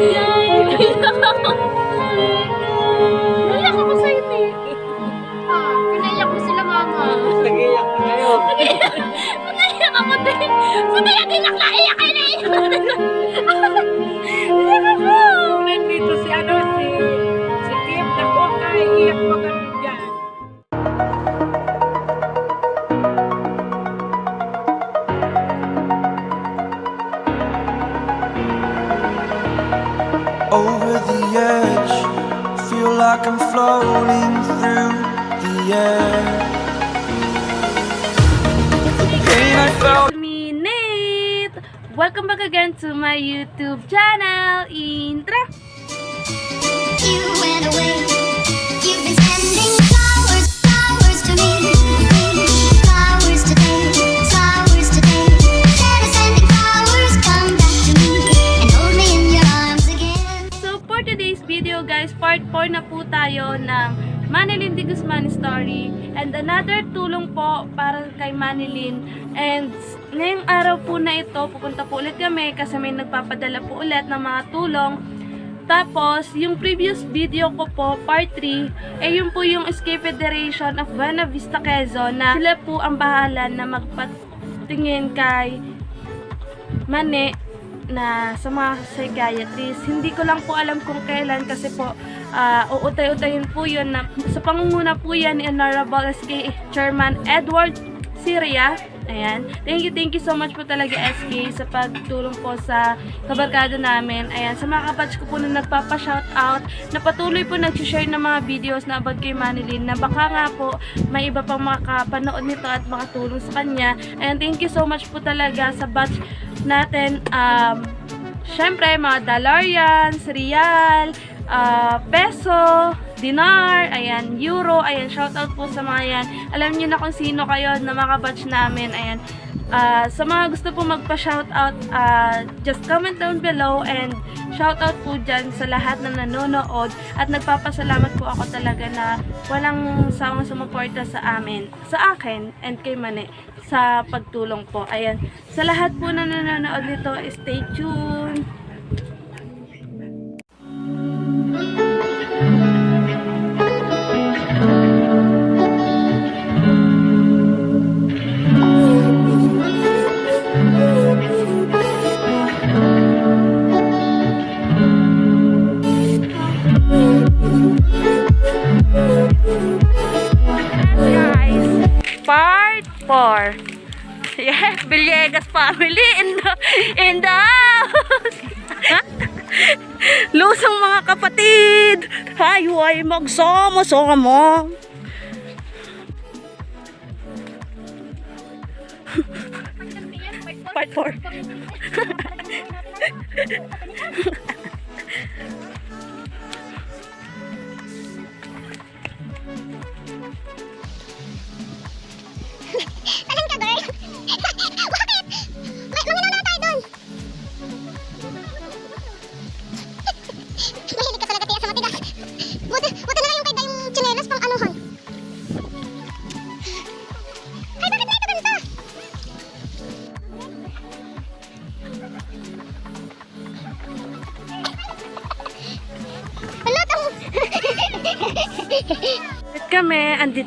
Naiyak ako sa eh. Ah, pinaiyak mo sila mama. Nag-iyak na. Naiyak ako din. Sa tayo din ako naiyak kayo naiyak. Naiyak Welcome back again to my YouTube channel, Intra! You went away. You've been sending flowers, flowers to me. Flowers today, flowers today. Instead of sending flowers, come back to me and hold me in your arms again. So for today's video guys, part 4 na po tayo ng Manilyn de Guzman story and another tulong po para kay Manilyn and ngayong araw po na ito pupunta po ulit kami kasi may nagpapadala po ulit ng mga tulong tapos, yung previous video ko po, part 3, eh yun po yung Escape Federation of Buena Vista Quezon na sila po ang bahala na magpatingin kay Mane na sa mga psychiatrist. Hindi ko lang po alam kung kailan kasi po uh, uutay-utayin po yun na sa pangunguna po yan ni Honorable SK Chairman Edward Syria. Ayan. Thank you, thank you so much po talaga SK sa pagtulong po sa kabarkada namin. Ayan. Sa mga kabatch ko po na nagpapa-shoutout, na patuloy po nag-share ng mga videos na about kay Manilyn na baka nga po may iba pang makapanood nito at makatulong sa kanya. Ayan. Thank you so much po talaga sa batch natin. Um, Siyempre, mga Dalarians, Real, ah, Peso, Dinar, ayan, Euro, ayan, shoutout po sa mga yan. Alam niyo na kung sino kayo na makabatch namin, ayan. Ah, sa mga gusto po magpa-shoutout, ah, just comment down below and shoutout po dyan sa lahat na nanonood at nagpapasalamat po ako talaga na walang sawang sumuporta sa amin, sa akin and kay Mane sa pagtulong po. Ayan. Sa lahat po na nanonood nito, stay tuned. Villegas family in the, in the house. Lusong mga kapatid. Tayo ay magsama-sama. Part 4.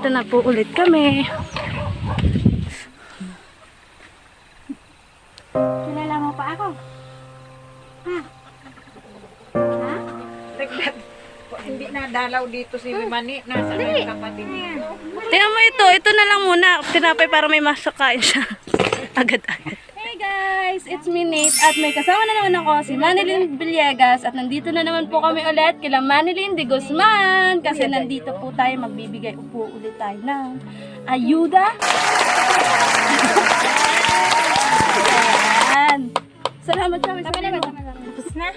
Andito na po ulit kami. Kilala mo pa ako? Dagdag. Hindi na dalaw dito si Mani. Nasa na yung kapatid niya. Tingnan mo ito. Ito na lang muna. Tinapay para may masakain siya. Agad-agad. Guys! It's me Nate at may kasama na naman ako si Manilyn Villegas at nandito na naman po kami ulit kila Manilyn de Guzman kasi nandito po tayo magbibigay upo ulit tayo ng ayuda. Ayan. Salamat sa Tama na Tapos na?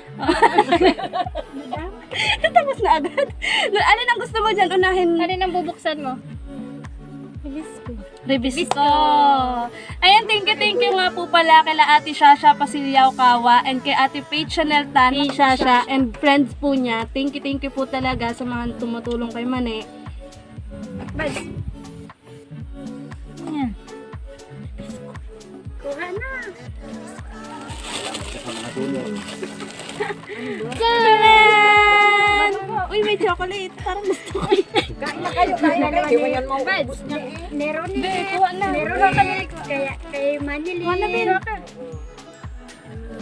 Tapos na agad. Alin ang gusto mo dyan? Unahin. Alin ang bubuksan mo? Revisto. Ayan, thank you, thank you nga po pala kila Ate Shasha Pasilyaw Kawa and kay Ate Paige Chanel Tan Hey, Shasha and friends po niya. Thank you, thank you po talaga sa mga tumutulong kay Mane. Bas. Yan. Kuha na. Charan! Uy, may chocolate. Parang gusto ko. Kain na kayo, kain na kayo. Iwan yan mo. Ubus niya. Meron eh. na. Meron na kami kaya kay Manili. Kuha na, Ben.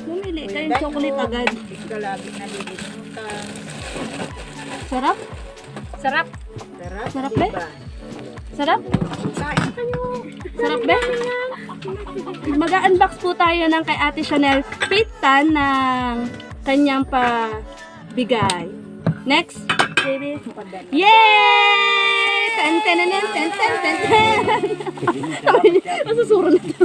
Bumili kayong chocolate agad. Ikaw lagi nalilimutan. Sarap? Sarap. Sarap. Sarap, diba? Sarap? Kain kayo. Sarap, be? Mag-unbox po tayo ng kay Ate Chanel Pitan ng kanyang pabigay. Next. Baby. Yay! Tan tan tan tan tan tan tan. Masusuro na to.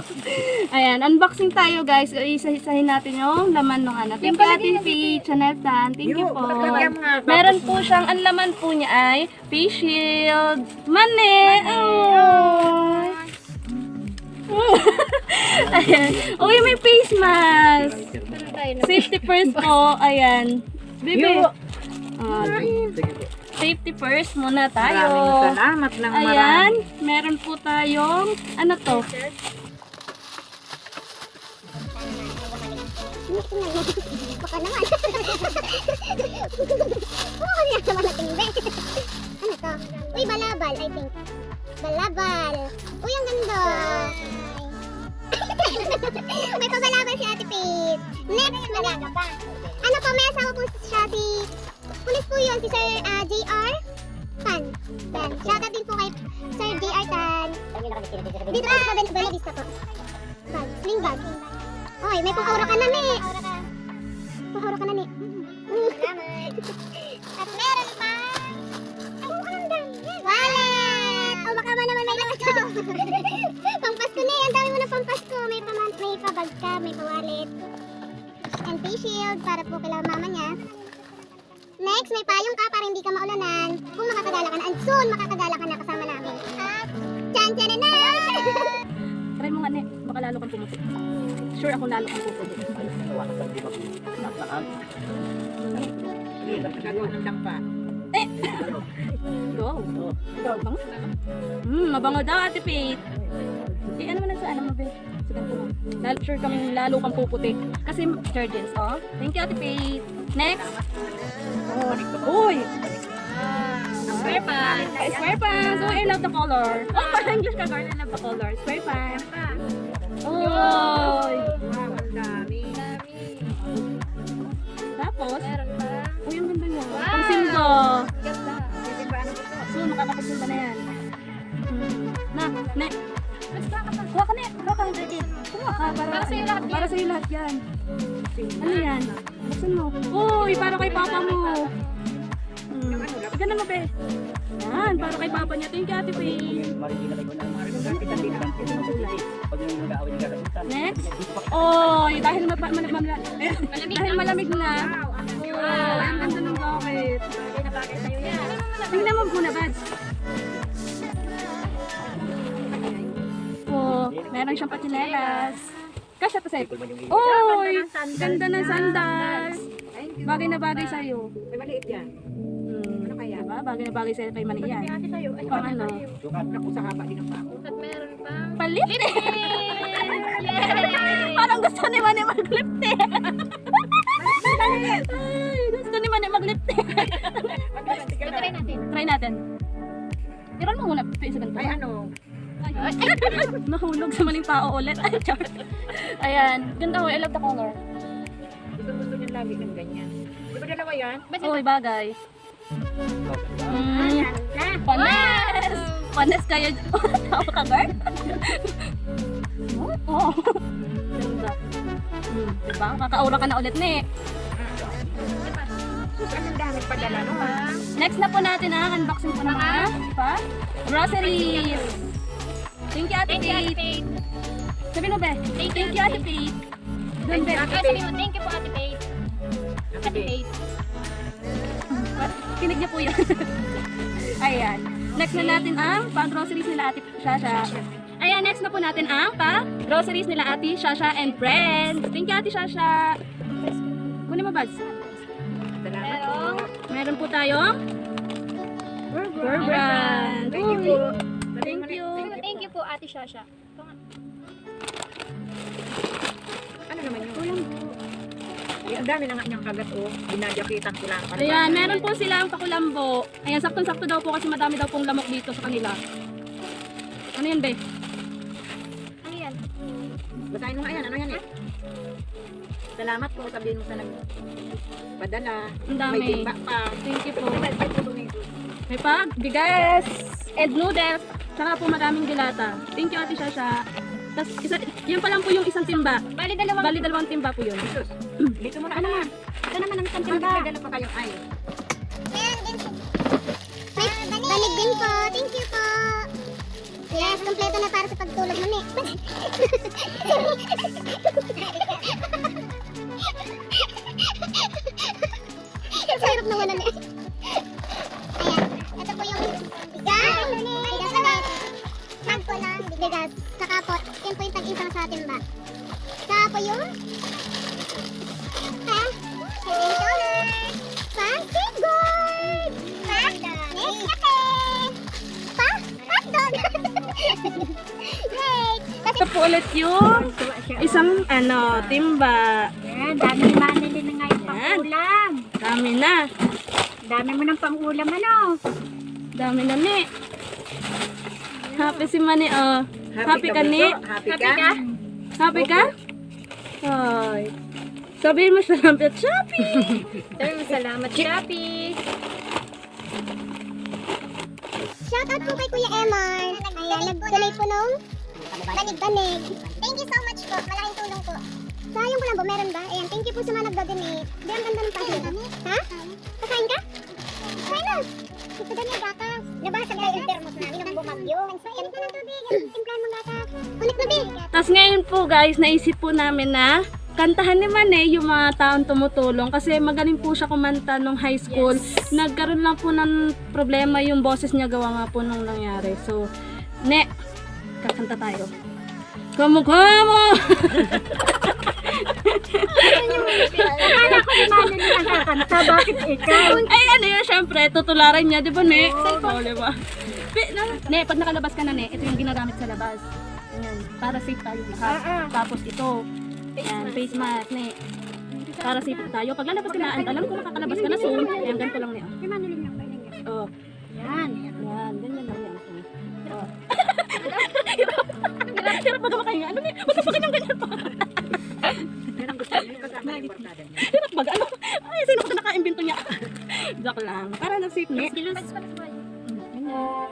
Ayan, unboxing tayo guys. Isa-isahin natin yung laman ng ano. Thank you Ate P. Chanel Tan. Thank you Yo, po. Meron po siyang, ang laman po niya ay face shield, mani. Oh. Ayan. Uy, may face mask. Safety first po. Ayan. Yo. Ah, safety first muna Maraming tayo. salamat ng Ayan. marami. Meron po tayong, ano to? Baka naman. Oo, niya naman natin, be. Ano to? Uy, balabal, I think. Balabal. Uy, ang ganda. may pabalabal si Ate Pete. Next, malaga pa. Ano po, may asawa po siya si... Pulis po yun, si Sir ah, JR Tan. Tan. Shoutout din po kay Sir JR Tan. Dito po sa Bel- Bella Vista po. Bag. Sling bag. Oy, may pang-aura ka na, me. Pang-aura ka na, me. Salamat. At meron pa. Ay, ang dami. Wallet. Oh, baka ba naman may lakas ko. Pampasko na eh. Ang dami mo na pampasko. May, pa may pabag ka, may pa-wallet. And face shield para po kay mama niya. Next, may payong ka para hindi ka maulanan. Kung makakadala ka na. And soon, makakadala ka na kasama namin. At, chan chan na Try mo nga, ne. Baka lalo kang pumuti. Sure ako lalo kang puputi. Nagawa ng dampa. Go. Bango. Hmm, mabango daw, Ate Faith. Eh, ano man ang sa ano mo, be? Sa ganito mo. Lalo, sure kami lalo kang puputi. Kasi detergents, oh. Thank you, Ate Faith. Next. Oh, Uy! Square pants. Square pants. Oh, I love the color. Oh, parang English ka, girl. I love the color. Square pants. Oh! Wow, ang dami. Tapos, ganda niya. Pang simba. Hindi ba ano ito? So, makakapagsimba na yan. Hmm. Na, ne. Kuha ka na, kuha ka. Kuha ka, para, para sa'yo lahat Para sa'yo lahat yan. Ano yan? Buksan mo. Uy, para kay papa mo. Hmm. Ganun mo, be. Yan, para kay papa niya. Thank you, Ate Faye. Next. Oy, dahil ma ma ma ma dahil malamig na. Wow, Tingnan mo muna, Bads. Oh, meron siyang patinelas. Kasya to sa'yo. Oy, ganda ng sandals. Bagay na bagay sa'yo. May maliit yan. Hmm, ano kaya? Diba? Bagay na bagay sa'yo kay Maniyan. Pang ano? Sukat na ko sa haba din ang pako. Palit Parang gusto ni Mani eh. Ay, ni Mani mag-lift eh. Try natin. Try natin. Iron mo muna ito isa ganito. Ay ano? Nahulog sa maling tao ulit. Ay, char. Ayan. Ganda ko. I love the color. Gusto gusto niya lagi ng ganyan. Di ba dalawa yan? Uy, bagay. Mm. Panes! Panes kayo. Tawa ka, girl? Oo. Ganda. Hmm, diba? Kakaura ka na ulit, ne. Sus, anong dami padala no ha? Next na po natin ang unboxing po ng mga pa groceries. Thank you, Ate Kate. Sabi mo, be. Thank you, Ate Kate. Doon, be. Thank you po, Ate Faith. Ate Faith. Kinig niya po yun. Ayan. Next na natin ang pa-groceries nila Ate Shasha. Ayan, next na po natin ang pa-groceries nila Ate Shasha and friends. Thank you, Ate Shasha. Kunin mo, Buds. Po. Meron po tayong Burger brand. Thank you po. Thank you. Thank you po, Ate Shasha. Ano naman yun? Kulang. Eh, ang dami na nga niyang kagat oh. Binajakitan ko lang. Ayan, meron po silang pakulambo. Ayan, saktong-sakto daw po kasi madami daw pong lamok dito sa kanila. Ano yan, be? Salamat po sabihin mo sa nag padala. Ang dami. May timba pa. Thank you po. May pag, bigas, and noodles, saka po maraming dilata. Thank you, Ate Shasha. Tapos, isa, yun pa lang po yung isang timba. Bali dalawang... Bali, dalawang timba po yun. Sus. Dito mo na. Ano man? Ito naman ang isang timba. may dala pa kayong ay? Meron din po. Thank you po. Yes, kompleto na para sa pagtulog mo, Nick. Ang sarap naman na, Nick. Ayan, ito po yung bigas. Bigas guys. Tag po lang, bigas. Saka po, yan po yung tag-isang sa atin ba. Saka po yung Ha? Fancy gold. Pa? Nescafe. Pa? Hotdog. Kasi Ito po ulit yung isang, ano, timba. Yan, dami ni Manilin na nga yung Yan. pangulam. Dami na. Dami mo ng pangulam ano. Dami na, ni. Happy si Mani, oh. Happy ka, ni? Bunso? Happy ka? Happy ka? Ay. Sabihin mo salamat, Shopee! Sabi mo salamat, Shopee. Shoutout po kay Kuya Emar. Ayan, nag-donate po nung banig-banig. Thank you so much po. Malaking tulong po. Sayang ko lang po, meron ba? Ayan, thank you po sa mga nag-donate. Di, ang ganda ng pahit. Ha? Niya gatas. Nabasa ka yung thermos namin nung bumagyo. Sayang ka ng tubig. Timplahan mong gatas. Kulit na, Big. Tapos ngayon po guys, naisip po namin na kantahan ni Mane yung mga taong tumutulong kasi magaling po siya kumanta nung high school. Nagkaroon lang po ng problema yung boses niya gawa nga po nung nangyari. So, ne, kakanta tayo. Como, como! Akala ko ni Manilin ang kakanta. Bakit ikaw? Ay, ano yun, syempre, tutularan niya, di ba, ne? Oo, di ba? Na- Ne, pag nakalabas ka na, ne, ito yung ginagamit sa labas. Ayan, para safe tayo lahat. Tapos ito, ayan, face mask, ne. Para safe tayo. Pag lalabas ka na, alam ko makakalabas ka na soon. Ayan, ganito lang, ne. Oh, Yan. yan, ganyan lang yan. Oh. Hirap, hirap baga makahinga. Ano, ne? Ba't pa ganyan, ganyan pa? Hirap baga, ano? Ay, sino ko naka-imbento niya? Joke lang. Para na safe, ne. Wow.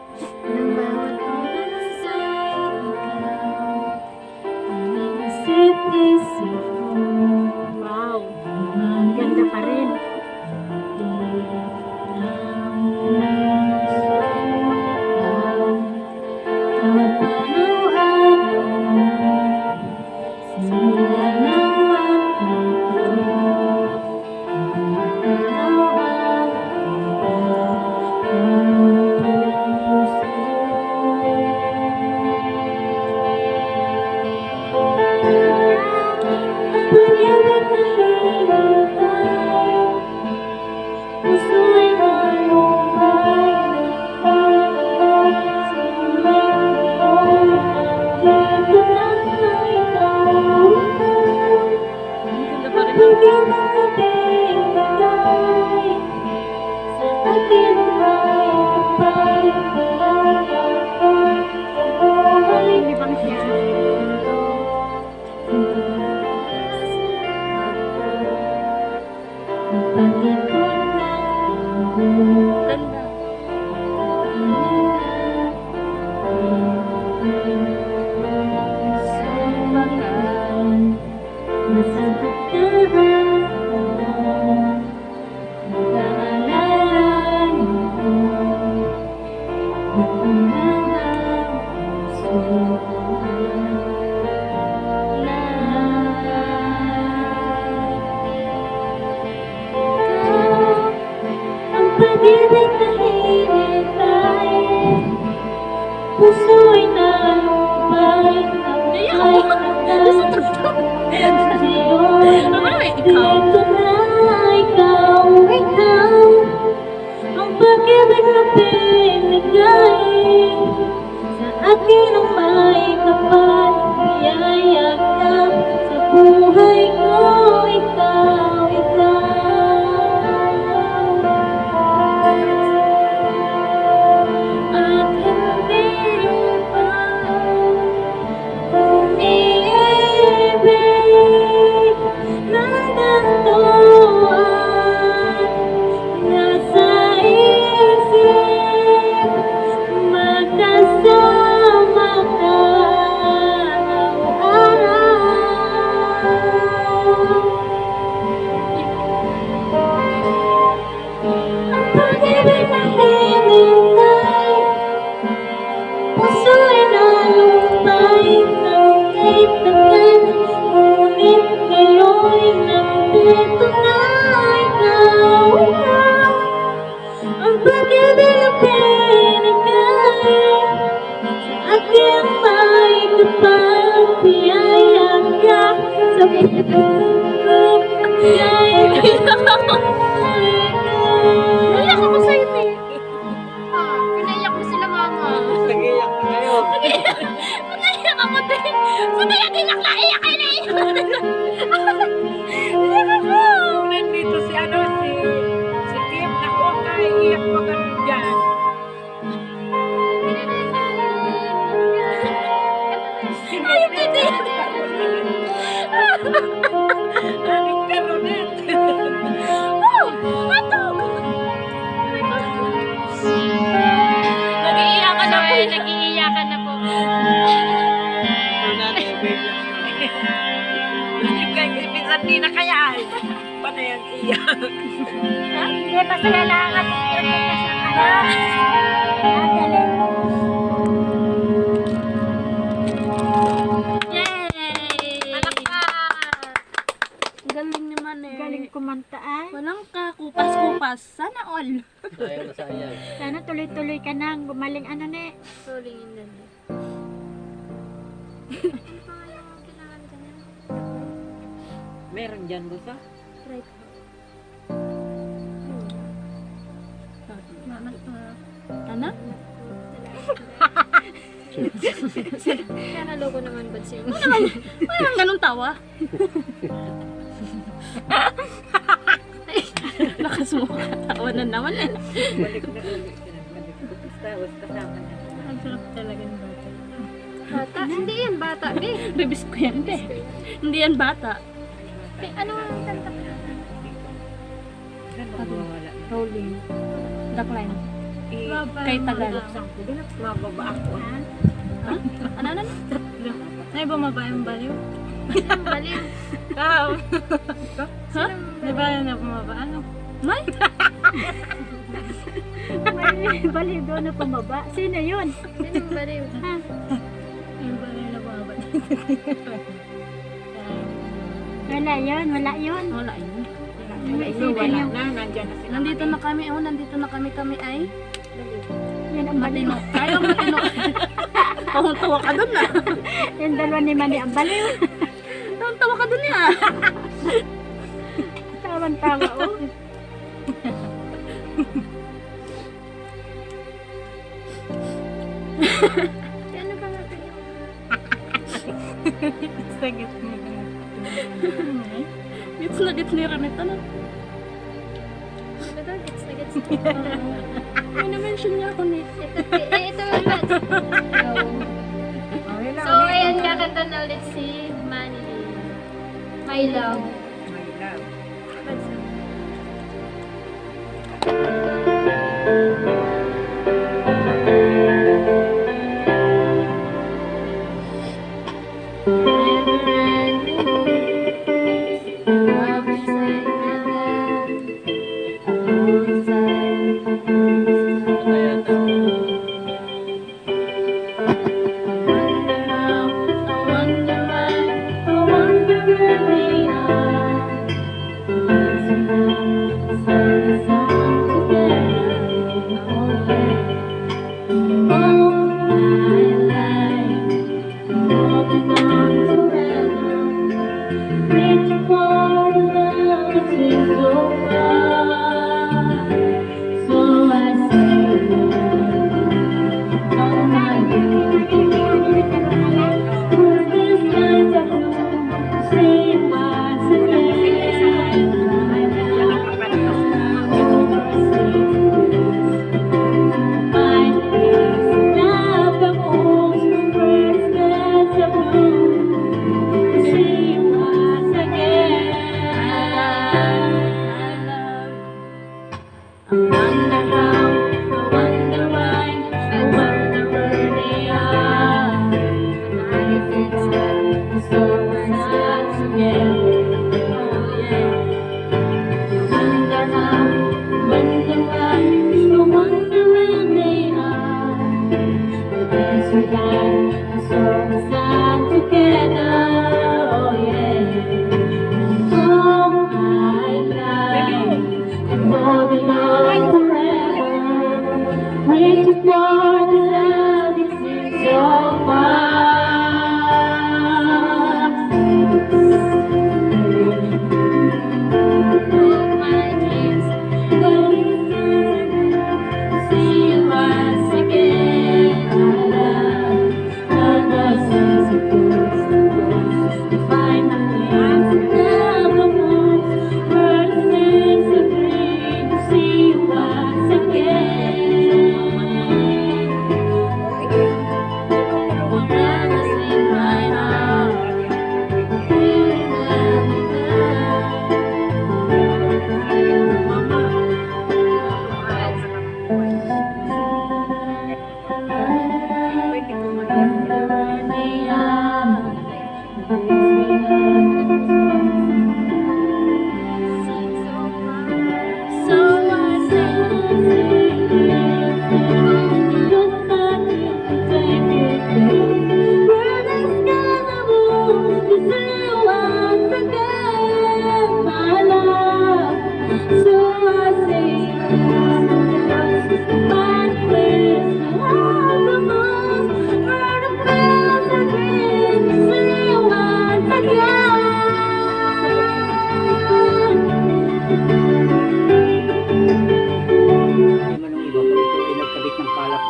May kapal Iyayag ka. Sa buhay ko Ikaw, 哈哈哈 kaya, minsan di na kaya. Panay ang iyak. Hindi pa sila lahat. Yay! Ang Galing naman eh. Galing kumanta ay. Walang ka, kupas-kupas. Sana all. Sana tuloy-tuloy ka nang gumaling ano ne. Sorry, hindi. Meron dyan, busa? Ano? Kaya naloko naman ba siya? Walang ganun tawa. Lakas mo katawa na naman eh. Balik na. Balik ko. Tapos kasama niya. Ang sarap talaga ng bata. Bata? Hindi yan, bata. Be. Bibis ko yan eh. Hindi yan bata. Ano ang kanta? Mawawala? Rolling. Duckline. Eh, Kay Tagal. Mababa ako. Ha? Ano, ano? Ay, bumaba yung baliw. Baliw. Ikaw. Ha? Di ba na bumaba? Ano? May? May baliw doon na pumaba. Sino yun? Sinong baliw? Yung baliw na bumaba. wala yun, wala yun. Wala yun. Wala yun? na. Nandyan na sila. Nandito na kami, oh, nandito na kami kami ay Yan ang baliw. matino. Ayaw matino. Tawang-tawa ka dun ah. Yung dalawa ni Mani ang baliw. Tawang-tawa ka dun ah. Tawan-tawa oh. Ano ba nga ito? Sagit mo. Gits na gits ni Renata na. Ano daw? Gets na gets. May na-mention niya ako ni. Ito, eh, ito yung bats. So, ayan, kakanta na ulit si Manny. My love.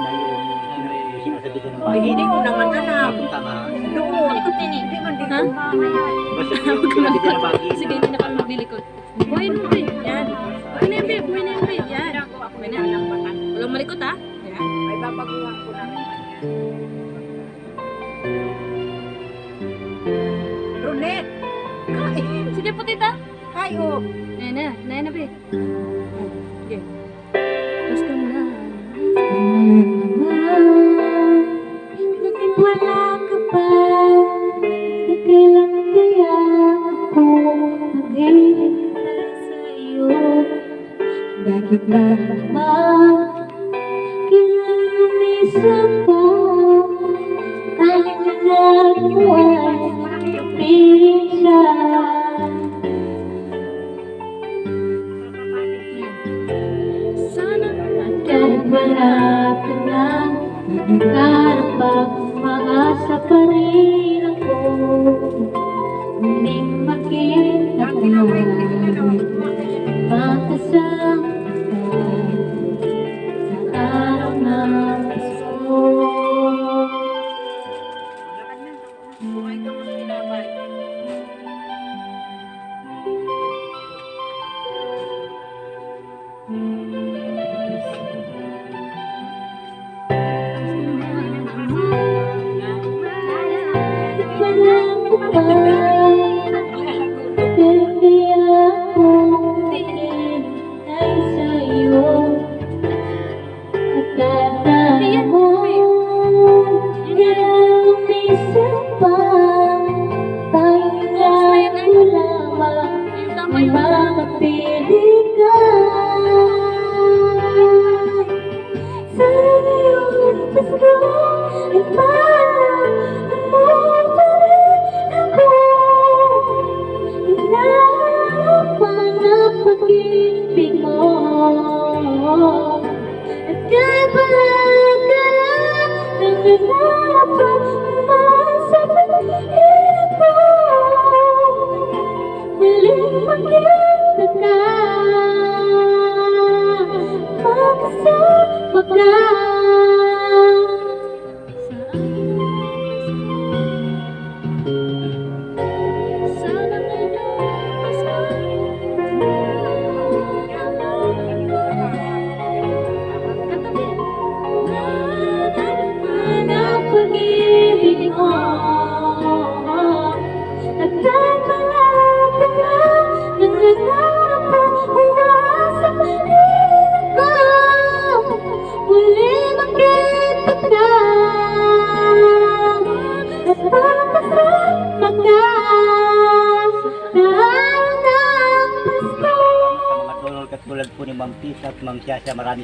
na yung sinasabihan ng bayan. Hindi ko naman alam. Tama. Doon. Likod din eh. Hindi man din ko Basta yung sinasabihan ng bayan. Sige, hindi na kami maglilikod. Buhay mo rin. Yan. Buhay na yung babe. Buhay na yung babe. Yan. Buhay na. Walang malikot ha. Yan. Ay babaguhan ko namin. Brunette! Kain! Sige po tita! Kayo! Oh. Nena, nena be. Okay. Bakit ba naman kailan umisan ka? Tanging nangyari mo Now.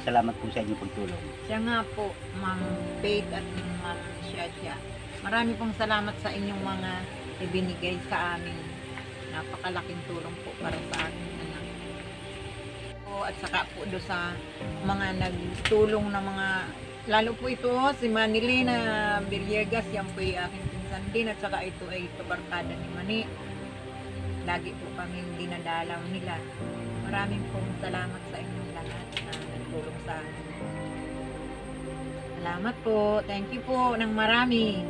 Maraming salamat po sa inyong pagtulong. Siya nga po, Ma'am Faith at Ma'am Shasha. Marami pong salamat sa inyong mga ibinigay sa amin. Napakalaking tulong po para sa aking anak. Po, at saka po do sa mga nagtulong na mga lalo po ito si Manilena Villegas yan po ay aking pinsan din at saka ito ay kabarkada ni Mani lagi po kami dinadalaw nila maraming pong salamat sa inyong nagtulong sa amin salamat po. Thank you po ng marami